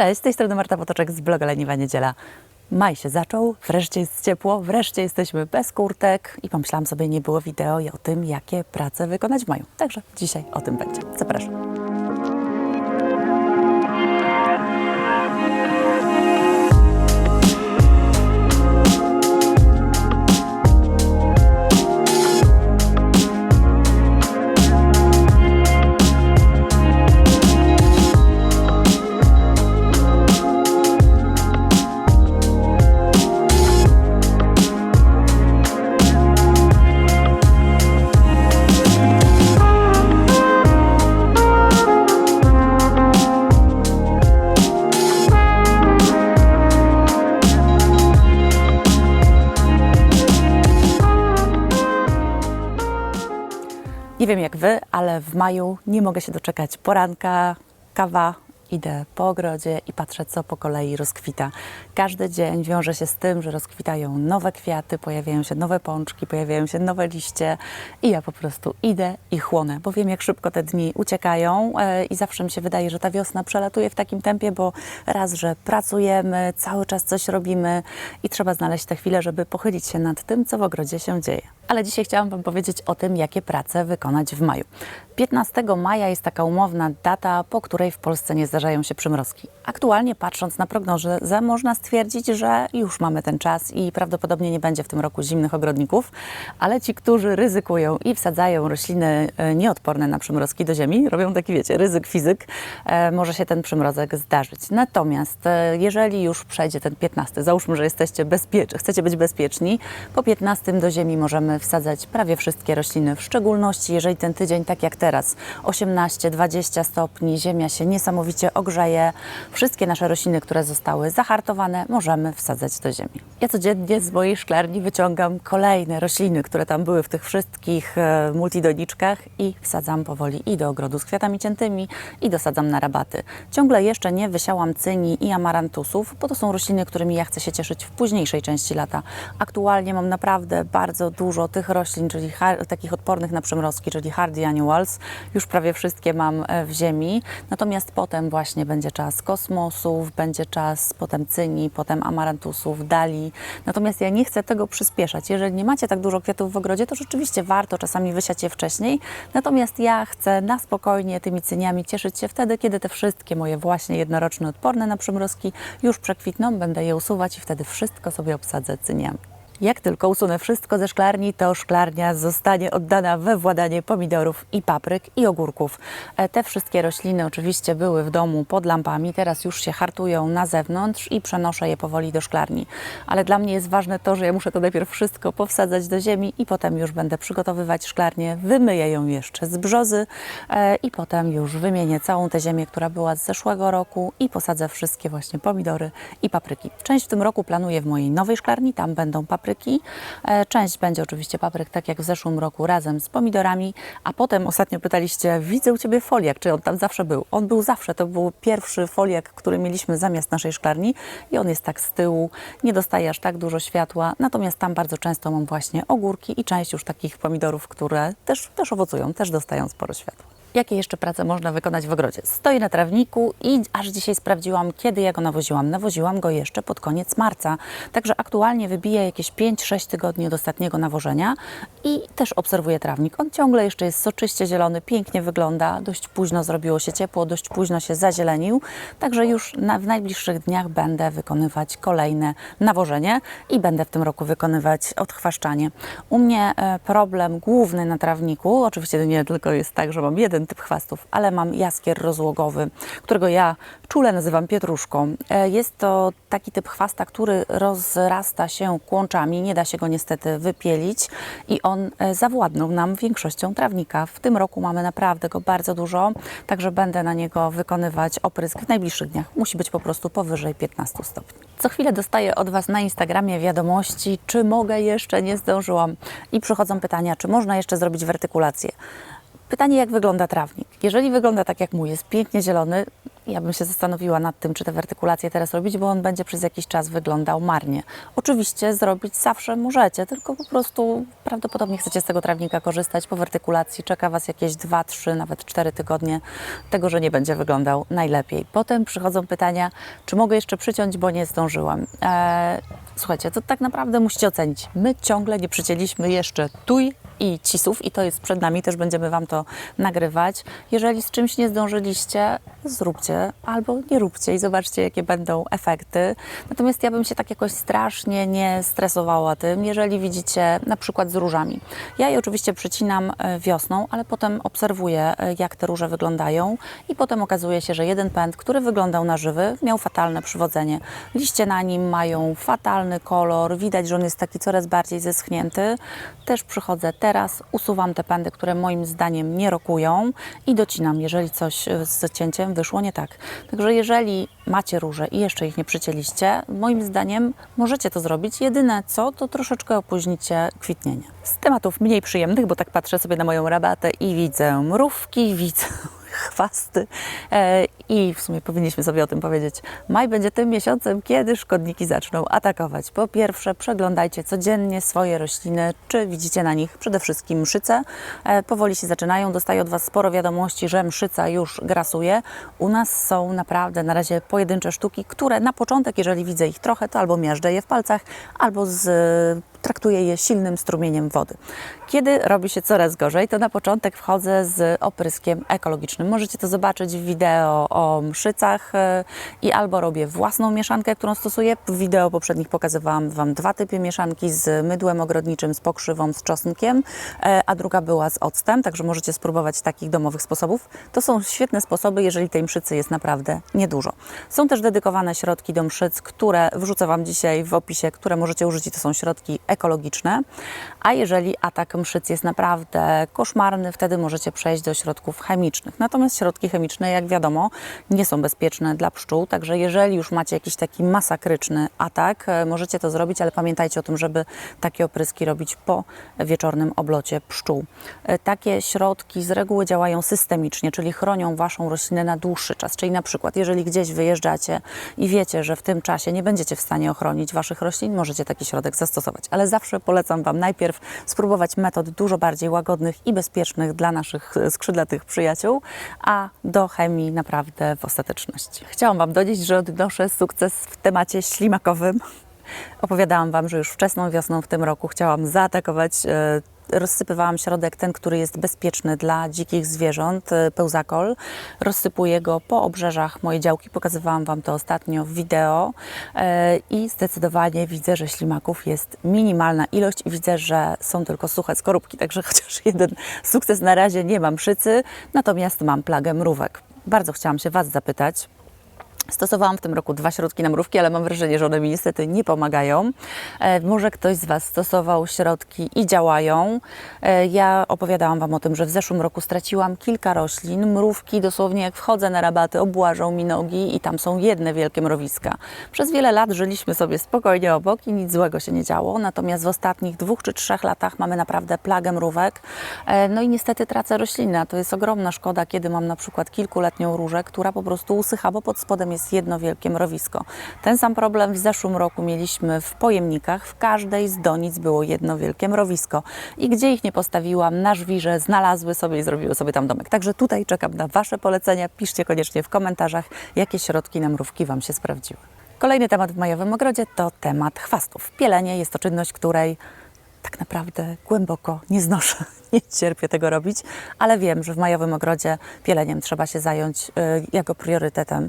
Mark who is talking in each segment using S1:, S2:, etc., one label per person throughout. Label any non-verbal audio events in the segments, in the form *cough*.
S1: Cześć, z tej strony Marta Potoczek z bloga Leniwa Niedziela. Maj się zaczął, wreszcie jest ciepło, wreszcie jesteśmy bez kurtek i pomyślałam sobie, nie było wideo o tym, jakie prace wykonać w maju. Także dzisiaj o tym będzie. Zapraszam. W maju nie mogę się doczekać poranka, kawa. Idę po ogrodzie i patrzę, co po kolei rozkwita. Każdy dzień wiąże się z tym, że rozkwitają nowe kwiaty, pojawiają się nowe pączki, pojawiają się nowe liście i ja po prostu idę i chłonę, bo wiem, jak szybko te dni uciekają e, i zawsze mi się wydaje, że ta wiosna przelatuje w takim tempie, bo raz, że pracujemy, cały czas coś robimy i trzeba znaleźć tę chwilę, żeby pochylić się nad tym, co w ogrodzie się dzieje. Ale dzisiaj chciałam Wam powiedzieć o tym, jakie prace wykonać w maju. 15 maja jest taka umowna data, po której w Polsce nie zdarzają się przymrozki. Aktualnie patrząc na prognozę, można stwierdzić, że już mamy ten czas i prawdopodobnie nie będzie w tym roku zimnych ogrodników, ale ci, którzy ryzykują i wsadzają rośliny e, nieodporne na przymrozki do ziemi, robią taki, wiecie, ryzyk fizyk, e, może się ten przymrozek zdarzyć. Natomiast e, jeżeli już przejdzie ten 15, załóżmy, że jesteście bezpieczni, chcecie być bezpieczni, po 15 do ziemi możemy wsadzać prawie wszystkie rośliny, w szczególności jeżeli ten tydzień, tak jak teraz, 18-20 stopni, ziemia się niesamowicie ogrzeje, wszystkie nasze rośliny, które zostały zahartowane, możemy wsadzać do ziemi. Ja codziennie z mojej szklarni wyciągam kolejne rośliny, które tam były w tych wszystkich e, multidoniczkach i wsadzam powoli i do ogrodu z kwiatami ciętymi i dosadzam na rabaty. Ciągle jeszcze nie wysiałam cyni i amarantusów, bo to są rośliny, którymi ja chcę się cieszyć w późniejszej części lata. Aktualnie mam naprawdę bardzo dużo tych roślin, czyli takich odpornych na przymrozki, czyli hardy annuals. Już prawie wszystkie mam e, w ziemi. Natomiast potem właśnie będzie czas kosmosów, będzie czas potem cyni, potem amarantusów, dali. Natomiast ja nie chcę tego przyspieszać. Jeżeli nie macie tak dużo kwiatów w ogrodzie, to rzeczywiście warto czasami wysiać je wcześniej. Natomiast ja chcę na spokojnie tymi cyniami cieszyć się wtedy, kiedy te wszystkie moje właśnie jednoroczne, odporne na przymrozki już przekwitną, będę je usuwać i wtedy wszystko sobie obsadzę cyniami. Jak tylko usunę wszystko ze szklarni, to szklarnia zostanie oddana we władanie pomidorów i papryk i ogórków. E, Te wszystkie rośliny oczywiście były w domu pod lampami, teraz już się hartują na zewnątrz i przenoszę je powoli do szklarni. Ale dla mnie jest ważne to, że ja muszę to najpierw wszystko powsadzać do ziemi i potem już będę przygotowywać szklarnię, wymyję ją jeszcze z brzozy e, i potem już wymienię całą tę ziemię, która była z zeszłego roku i posadzę wszystkie właśnie pomidory i papryki. Część w tym roku planuję w mojej nowej szklarni, tam będą papryki. E, Część będzie oczywiście papryk, tak jak w zeszłym roku, razem z pomidorami, a potem ostatnio pytaliście, widzę u Ciebie foliak, czy on tam zawsze był? On był zawsze, to był pierwszy foliak, który mieliśmy zamiast naszej szklarni. I on jest tak z tyłu, nie dostaje aż tak dużo światła, natomiast tam bardzo często mam właśnie ogórki i część już takich pomidorów, które też, też owocują, też dostają sporo światła. Jakie jeszcze prace można wykonać w ogrodzie? Stoję na trawniku i aż dzisiaj sprawdziłam, kiedy ja go nawoziłam. Nawoziłam go jeszcze pod koniec marca, także aktualnie wybija jakieś 5-6 tygodni od ostatniego nawożenia i też obserwuję trawnik. On ciągle jeszcze jest soczyście zielony, pięknie wygląda, dość późno zrobiło się ciepło, dość późno się zazielenił, także już na, w najbliższych dniach będę wykonywać kolejne nawożenie i będę w tym roku wykonywać odchwaszczanie. U mnie e, problem główny na trawniku, oczywiście nie tylko jest tak, że mam jeden typ chwastów, ale mam jaskier rozłogowy, którego ja czule nazywam pietruszką. E, Jest to taki typ chwasta, który rozrasta się kłączami, nie da się go niestety wypielić i on e, zawładnął nam większością trawnika. W tym roku mamy naprawdę go bardzo dużo, także będę na niego wykonywać oprysk w najbliższych dniach. Musi być po prostu powyżej 15 stopni. Co chwilę dostaję od Was na Instagramie wiadomości, czy mogę jeszcze, nie zdążyłam. I przychodzą pytania, czy można jeszcze zrobić wertykulację. Pytanie, jak wygląda trawnik? Jeżeli wygląda tak jak mój, jest pięknie zielony, Ja bym się zastanowiła nad tym, czy te wertykulacje teraz robić, bo on będzie przez jakiś czas wyglądał marnie. Oczywiście zrobić zawsze możecie, tylko po prostu prawdopodobnie chcecie z tego trawnika korzystać. Po wertykulacji czeka Was jakieś 2, 3, nawet 4 tygodnie tego, że nie będzie wyglądał najlepiej. Potem przychodzą pytania, czy mogę jeszcze przyciąć, bo nie zdążyłam. Eee, słuchajcie, to tak naprawdę musicie ocenić. My ciągle nie przycięliśmy jeszcze tuj i cisów i to jest przed nami, też będziemy Wam to nagrywać. Jeżeli z czymś nie zdążyliście, zróbcie albo nie róbcie i zobaczcie, jakie będą efekty. Natomiast ja bym się tak jakoś strasznie nie stresowała tym, jeżeli widzicie na przykład z różami. Ja je oczywiście przycinam e, wiosną, ale potem obserwuję, e, jak te róże wyglądają i potem okazuje się, że jeden pęd, który wyglądał na żywy, miał fatalne przywodzenie. Liście na nim mają fatalny kolor, widać, że on jest taki coraz bardziej zeschnięty. Też przychodzę teraz, usuwam te pędy, które moim zdaniem nie rokują i docinam, jeżeli coś z cięciem wyszło nie tak. Także jeżeli macie róże i jeszcze ich nie przycięliście, moim zdaniem możecie to zrobić. Jedyne co, to troszeczkę opóźnicie kwitnienie. Z tematów mniej przyjemnych, bo tak patrzę sobie na moją rabatę i widzę mrówki, widzę chwasty e, i w sumie powinniśmy sobie o tym powiedzieć. Maj będzie tym miesiącem, kiedy szkodniki zaczną atakować. Po pierwsze, przeglądajcie codziennie swoje rośliny, czy widzicie na nich przede wszystkim mszyce. E, powoli się zaczynają, dostaję od Was sporo wiadomości, że mszyca już grasuje. U nas są naprawdę na razie pojedyncze sztuki, które na początek, jeżeli widzę ich trochę, to albo miażdżę je w palcach, albo z traktuję je silnym strumieniem wody. Kiedy robi się coraz gorzej, to na początek wchodzę z opryskiem ekologicznym. Możecie to zobaczyć w wideo o mszycach e, i albo robię własną mieszankę, którą stosuję. W wideo poprzednich pokazywałam Wam dwa typy mieszanki z mydłem ogrodniczym, z pokrzywą, z czosnkiem, e, a druga była z octem, także możecie spróbować takich domowych sposobów. To są świetne sposoby, jeżeli tej mszycy jest naprawdę niedużo. Są też dedykowane środki do mszyc, które wrzucę Wam dzisiaj w opisie, które możecie użyć to są środki ekologiczne. A jeżeli atak mszyc jest naprawdę koszmarny, wtedy możecie przejść do środków chemicznych. Natomiast środki chemiczne, jak wiadomo, nie są bezpieczne dla pszczół, także jeżeli już macie jakiś taki masakryczny atak, e, możecie to zrobić, ale pamiętajcie o tym, żeby takie opryski robić po wieczornym oblocie pszczół. E, Takie środki z reguły działają systemicznie, czyli chronią Waszą roślinę na dłuższy czas. Czyli na przykład, jeżeli gdzieś wyjeżdżacie i wiecie, że w tym czasie nie będziecie w stanie ochronić Waszych roślin, możecie taki środek zastosować. Ale zawsze polecam Wam najpierw spróbować metod dużo bardziej łagodnych i bezpiecznych dla naszych skrzydlatych przyjaciół, a do chemii naprawdę w ostateczności. Chciałam Wam donieść, że odnoszę sukces w temacie ślimakowym. Opowiadałam Wam, że już wczesną wiosną w tym roku chciałam zaatakować. Rozsypywałam środek, ten, który jest bezpieczny dla dzikich zwierząt, e, pełzakol. Rozsypuję go po obrzeżach mojej działki. Pokazywałam Wam to ostatnio w wideo e, i zdecydowanie widzę, że ślimaków jest minimalna ilość i widzę, że są tylko suche skorupki. Także *laughs* chociaż jeden sukces na razie nie mam szycy, natomiast mam plagę mrówek. Bardzo chciałam się Was zapytać, Stosowałam w tym roku dwa środki na mrówki, ale mam wrażenie, że one mi niestety nie pomagają. E, może ktoś z Was stosował środki i działają. E, ja opowiadałam Wam o tym, że w zeszłym roku straciłam kilka roślin. Mrówki dosłownie jak wchodzę na rabaty, obłażą mi nogi i tam są jedne wielkie mrowiska. Przez wiele lat żyliśmy sobie spokojnie obok i nic złego się nie działo. Natomiast w ostatnich dwóch czy trzech latach mamy naprawdę plagę mrówek. E, no i niestety tracę rośliny. To jest ogromna szkoda, kiedy mam na przykład kilkuletnią różę, która po prostu usycha, bo pod spodem jest jedno wielkie mrowisko. Ten sam problem w zeszłym roku mieliśmy w pojemnikach. W każdej z donic było jedno wielkie mrowisko. I gdzie ich nie postawiłam, na żwirze znalazły sobie i zrobiły sobie tam domek. Także tutaj czekam na Wasze polecenia. Piszcie koniecznie w komentarzach, jakie środki na mrówki Wam się sprawdziły. Kolejny temat w majowym ogrodzie to temat chwastów. Pielenie jest to czynność, której tak naprawdę głęboko nie znoszę, *laughs* nie cierpię tego robić, ale wiem, że w majowym ogrodzie pieleniem trzeba się zająć y, jego priorytetem,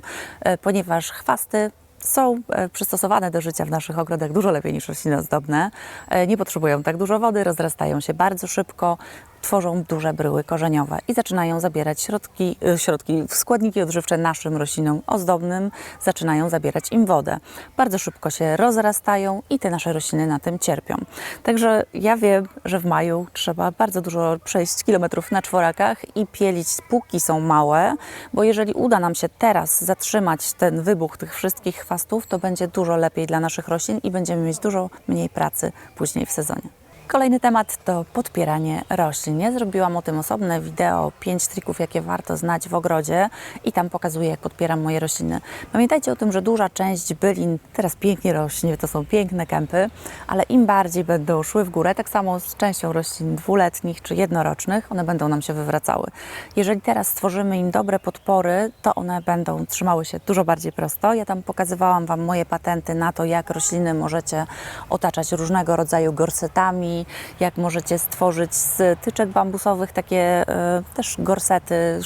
S1: y, ponieważ chwasty są e, przystosowane do życia w naszych ogrodach dużo lepiej niż rośliny ozdobne. E, Nie potrzebują tak dużo wody, rozrastają się bardzo szybko, tworzą duże bryły korzeniowe i zaczynają zabierać środki, e, środki składniki odżywcze naszym roślinom ozdobnym, zaczynają zabierać im wodę. Bardzo szybko się rozrastają i te nasze rośliny na tym cierpią. Także ja wiem, że w maju trzeba bardzo dużo przejść kilometrów na czworakach i pielić póki są małe, bo jeżeli uda nam się teraz zatrzymać ten wybuch tych wszystkich chwastów, to będzie dużo lepiej dla naszych roślin i będziemy mieć dużo mniej pracy później w sezonie. Kolejny temat to podpieranie roślin. Ja zrobiłam o tym osobne wideo, 5 trików, jakie warto znać w ogrodzie i tam pokazuję, jak podpieram moje rośliny. Pamiętajcie o tym, że duża część bylin teraz pięknie rośnie, to są piękne kępy, ale im bardziej będą szły w górę, tak samo z częścią roślin dwuletnich czy jednorocznych, one będą nam się wywracały. Jeżeli teraz stworzymy im dobre podpory, to one będą trzymały się dużo bardziej prosto. Ja tam pokazywałam Wam moje patenty na to, jak rośliny możecie otaczać różnego rodzaju gorsetami, jak możecie stworzyć z tyczek bambusowych takie e, też gorsety,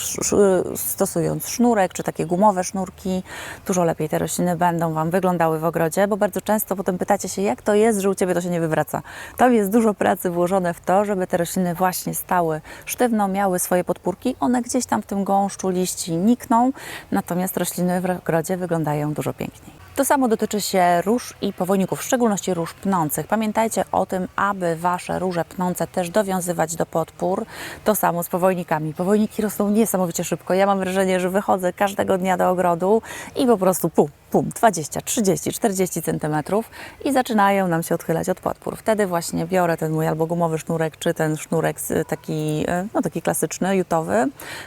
S1: stosując sznurek czy takie gumowe sznurki. Dużo lepiej te rośliny będą Wam wyglądały w ogrodzie, bo bardzo często potem pytacie się, jak to jest, że u Ciebie to się nie wywraca. Tam jest dużo pracy włożone w to, żeby te rośliny właśnie stały sztywno, miały swoje podpórki. One gdzieś tam w tym gąszczu liści nikną, natomiast rośliny w ogrodzie wyglądają dużo piękniej. To samo dotyczy się róż i powojników, w szczególności róż pnących. Pamiętajcie o tym, aby Wasze róże pnące też dowiązywać do podpór. To samo z powojnikami. Powojniki rosną niesamowicie szybko. Ja mam wrażenie, że wychodzę każdego dnia do ogrodu i po prostu pum, pum, 20, 30, 40 centymetrów i zaczynają nam się odchylać od podpór. Wtedy właśnie biorę ten mój albo gumowy sznurek, czy ten sznurek taki, e, no taki klasyczny, jutowy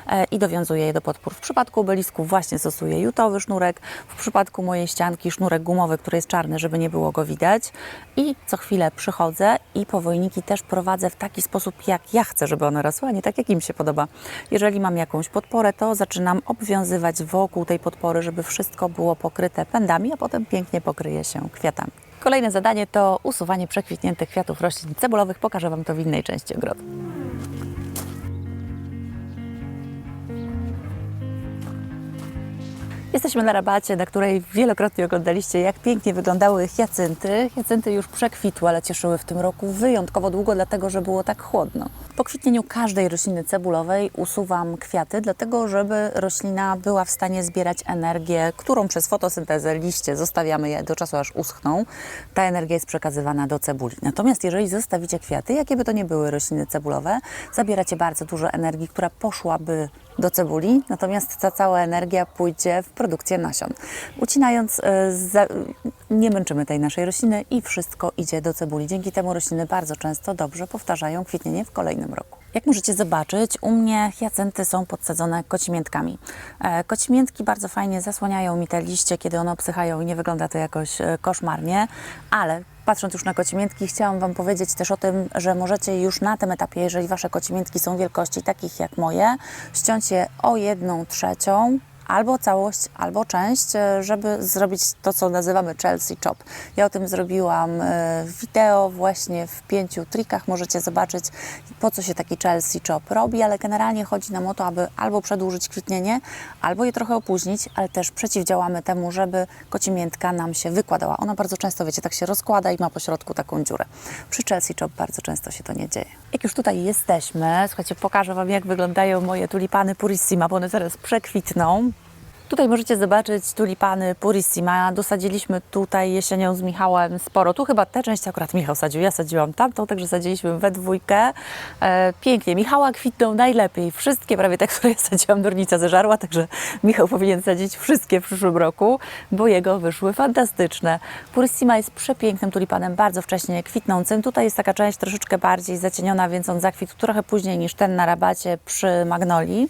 S1: e, i dowiązuję je do podpór. W przypadku obelisków właśnie stosuję jutowy sznurek, w przypadku mojej ścianki sznurek gumowy, który jest czarny, żeby nie było go widać i co chwilę przychodzę i powojniki też prowadzę w taki sposób, jak ja chcę, żeby one rosły, a nie tak, jak im się podoba. Jeżeli mam jakąś podporę, to zaczynam obwiązywać wokół tej podpory, żeby wszystko było pokryte pędami, a potem pięknie pokryje się kwiatami. Kolejne zadanie to usuwanie przekwitniętych kwiatów roślin cebulowych. Pokażę Wam to w innej części ogrodu. Jesteśmy na rabacie, na której wielokrotnie oglądaliście, jak pięknie wyglądały hiacynty. Hiacynty już przekwitły, ale cieszyły w tym roku wyjątkowo długo, dlatego że było tak chłodno. Po kwitnieniu każdej rośliny cebulowej usuwam kwiaty, dlatego żeby roślina była w stanie zbierać energię, którą przez fotosyntezę liście zostawiamy je do czasu, aż uschną. Ta energia jest przekazywana do cebuli. Natomiast jeżeli zostawicie kwiaty, jakie by to nie były rośliny cebulowe, zabieracie bardzo dużo energii, która poszłaby do cebuli, natomiast ta cała energia pójdzie w produkcję nasion. Ucinając, e, nie męczymy tej naszej rośliny i wszystko idzie do cebuli. Dzięki temu rośliny bardzo często dobrze powtarzają kwitnienie w kolejnym roku. Jak możecie zobaczyć, u mnie hiacynty są podsadzone kocimiętkami. E, Kocimiętki bardzo fajnie zasłaniają mi te liście, kiedy one obsychają i nie wygląda to jakoś e, koszmarnie, ale Patrząc już na kocimiętki, chciałam Wam powiedzieć też o tym, że możecie już na tym etapie, jeżeli Wasze kocimiętki są wielkości takich jak moje, ściąć je o jedną trzecią albo całość, albo część, e, żeby zrobić to, co nazywamy Chelsea Chop. Ja o tym zrobiłam e, wideo właśnie w pięciu trikach. Możecie zobaczyć, po co się taki Chelsea Chop robi, ale generalnie chodzi nam o to, aby albo przedłużyć kwitnienie, albo je trochę opóźnić, ale też przeciwdziałamy temu, żeby kocimiętka nam się wykładała. Ona bardzo często, wiecie, tak się rozkłada i ma po środku taką dziurę. Przy Chelsea Chop bardzo często się to nie dzieje. Jak już tutaj jesteśmy, słuchajcie, pokażę Wam, jak wyglądają moje tulipany Purissima, bo one zaraz przekwitną. Tutaj możecie zobaczyć tulipany Purissima. Dosadziliśmy tutaj jesienią z Michałem sporo. Tu chyba tę część akurat Michał sadził, ja sadziłam tamtą, także sadziliśmy we dwójkę. E, pięknie. Michała kwitną najlepiej. Wszystkie prawie te, które ja sadziłam, Dornica zeżarła, także Michał powinien sadzić wszystkie w przyszłym roku, bo jego wyszły fantastyczne. Purissima jest przepięknym tulipanem, bardzo wcześnie kwitnącym. Tutaj jest taka część troszeczkę bardziej zacieniona, więc on zakwitł trochę później niż ten na rabacie przy Magnolii.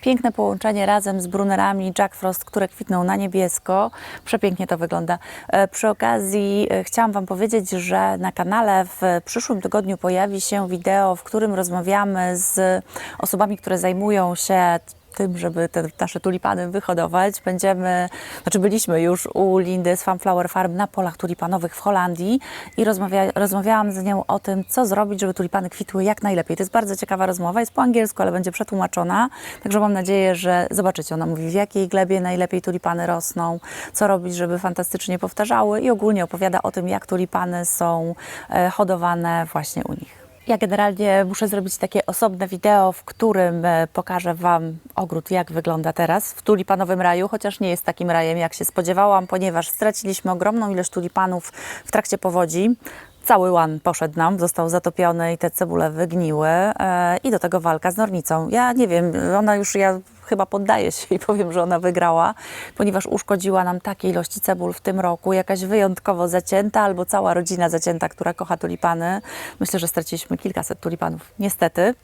S1: Piękne połączenie razem z brunerami Jack Frost, które kwitną na niebiesko. Przepięknie to wygląda. E, Przy okazji e, chciałam Wam powiedzieć, że na kanale w przyszłym tygodniu pojawi się wideo, w którym rozmawiamy z osobami, które zajmują się tym, żeby te nasze tulipany wyhodować. Będziemy, znaczy byliśmy już u Lindy z Funflower Farm na polach tulipanowych w Holandii i rozmawia, rozmawiałam z nią o tym, co zrobić, żeby tulipany kwitły jak najlepiej. To jest bardzo ciekawa rozmowa, jest po angielsku, ale będzie przetłumaczona, także mam nadzieję, że zobaczycie. Ona mówi, w jakiej glebie najlepiej tulipany rosną, co robić, żeby fantastycznie powtarzały i ogólnie opowiada o tym, jak tulipany są e, hodowane właśnie u nich. Ja generalnie muszę zrobić takie osobne wideo, w którym e, pokażę Wam ogród, jak wygląda teraz w tulipanowym raju, chociaż nie jest takim rajem, jak się spodziewałam, ponieważ straciliśmy ogromną ilość tulipanów w trakcie powodzi. Cały łan poszedł nam, został zatopiony i te cebule wygniły e, i do tego walka z nornicą. Ja nie wiem, ona już, ja chyba poddaję się i powiem, że ona wygrała, ponieważ uszkodziła nam takie ilości cebul w tym roku, jakaś wyjątkowo zacięta albo cała rodzina zacięta, która kocha tulipany. Myślę, że straciliśmy kilkaset tulipanów, niestety.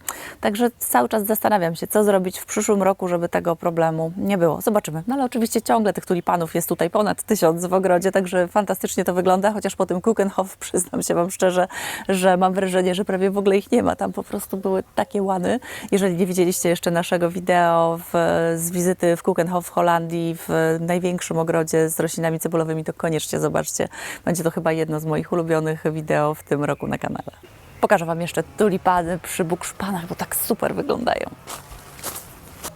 S1: Także cały czas zastanawiam się, co zrobić w przyszłym roku, żeby tego problemu nie było. Zobaczymy. No ale oczywiście ciągle tych tulipanów jest tutaj ponad tysiąc w ogrodzie, także fantastycznie to wygląda, chociaż po tym Kuchenhof *laughs* przyznam się Wam szczerze, że mam wrażenie, że prawie w ogóle ich nie ma. Tam po prostu były takie łany. Jeżeli nie widzieliście jeszcze naszego wideo w, z wizyty w Kuchenhof w Holandii, w największym ogrodzie z roślinami cebulowymi, to koniecznie zobaczcie. Będzie to chyba jedno z moich ulubionych wideo w tym roku na kanale. Pokażę Wam jeszcze tulipany przy bukszpanach, bo tak super wyglądają.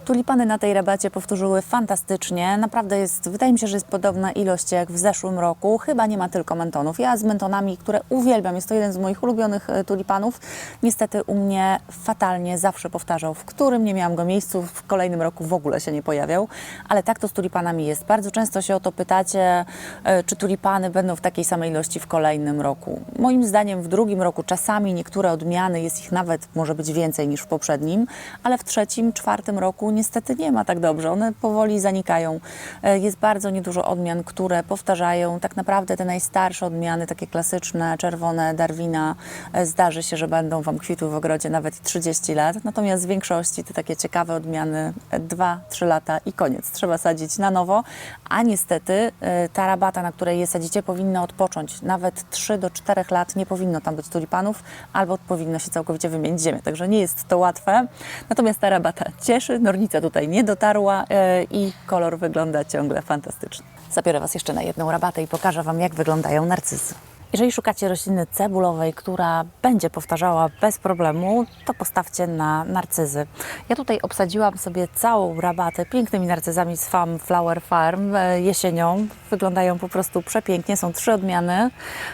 S1: Tulipany na tej rabacie powtórzyły fantastycznie. Naprawdę jest, wydaje mi się, że jest podobna ilość jak w zeszłym roku. Chyba nie ma tylko mentonów. Ja z mentonami, które uwielbiam, jest to jeden z moich ulubionych e, tulipanów. Niestety u mnie fatalnie zawsze powtarzał, w którym nie miałam go miejscu, w kolejnym roku w ogóle się nie pojawiał. Ale tak to z tulipanami jest. Bardzo często się o to pytacie, e, czy tulipany będą w takiej samej ilości w kolejnym roku. Moim zdaniem w drugim roku czasami niektóre odmiany, jest ich nawet, może być więcej niż w poprzednim, ale w trzecim, czwartym roku niestety nie ma tak dobrze. One powoli zanikają. E, Jest bardzo niedużo odmian, które powtarzają. Tak naprawdę te najstarsze odmiany, takie klasyczne, czerwone Darwina, e, zdarzy się, że będą Wam kwitły w ogrodzie nawet 30 lat. Natomiast w większości te takie ciekawe odmiany 2-3 lata i koniec. Trzeba sadzić na nowo, a niestety e, ta rabata, na której je sadzicie, powinna odpocząć. Nawet 3 do 4 lat nie powinno tam być tulipanów, albo powinno się całkowicie wymienić ziemię. Także nie jest to łatwe. Natomiast ta rabata cieszy, nornica tutaj nie dotarła e, i kolor wygląda ciągle fantastycznie. Zabiorę Was jeszcze na jedną rabatę i pokażę Wam, jak wyglądają narcyzy. Jeżeli szukacie rośliny cebulowej, która będzie powtarzała bez problemu, to postawcie na narcyzy. Ja tutaj obsadziłam sobie całą rabatę pięknymi narcyzami z Farm Flower Farm e, jesienią. Wyglądają po prostu przepięknie, są trzy odmiany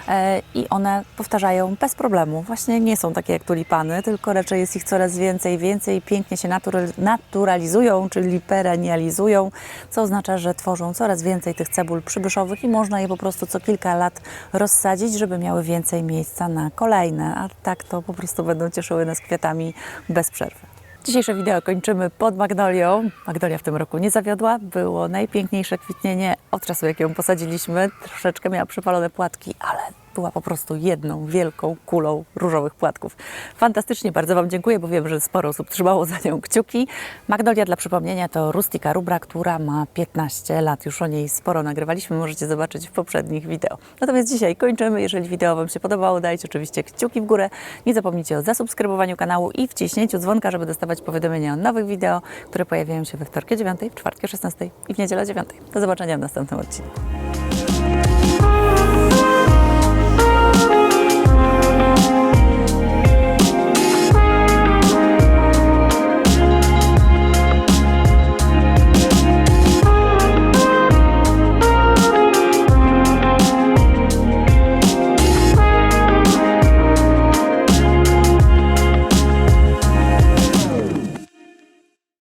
S1: e, i one powtarzają bez problemu. Właśnie nie są takie jak tulipany, tylko raczej jest ich coraz więcej, więcej, pięknie się natural, naturalizują, czyli perenializują, co oznacza, że tworzą coraz więcej tych cebul przybyszowych i można je po prostu co kilka lat rozsadzić, żeby miały więcej miejsca na kolejne, a tak to po prostu będą cieszyły nas kwiatami bez przerwy. Dzisiejsze wideo kończymy pod magnolią. Magnolia w tym roku nie zawiodła. Było najpiękniejsze kwitnienie od czasu, jak ją posadziliśmy. Troszeczkę miała przypalone płatki, ale była po prostu jedną wielką kulą różowych płatków. Fantastycznie, bardzo Wam dziękuję, bo wiem, że sporo osób trzymało za nią kciuki. Magnolia dla przypomnienia to rustica rubra, która ma 15 lat. Już o niej sporo nagrywaliśmy, możecie zobaczyć w poprzednich wideo. Natomiast dzisiaj kończymy. Jeżeli wideo Wam się podobało, dajcie oczywiście kciuki w górę. Nie zapomnijcie o zasubskrybowaniu kanału i wciśnięciu dzwonka, żeby dostawać powiadomienia o nowych wideo, które pojawiają się we wtorki o 9, w czwartki o 16 i w niedzielę o 9. Do zobaczenia w następnym odcinku.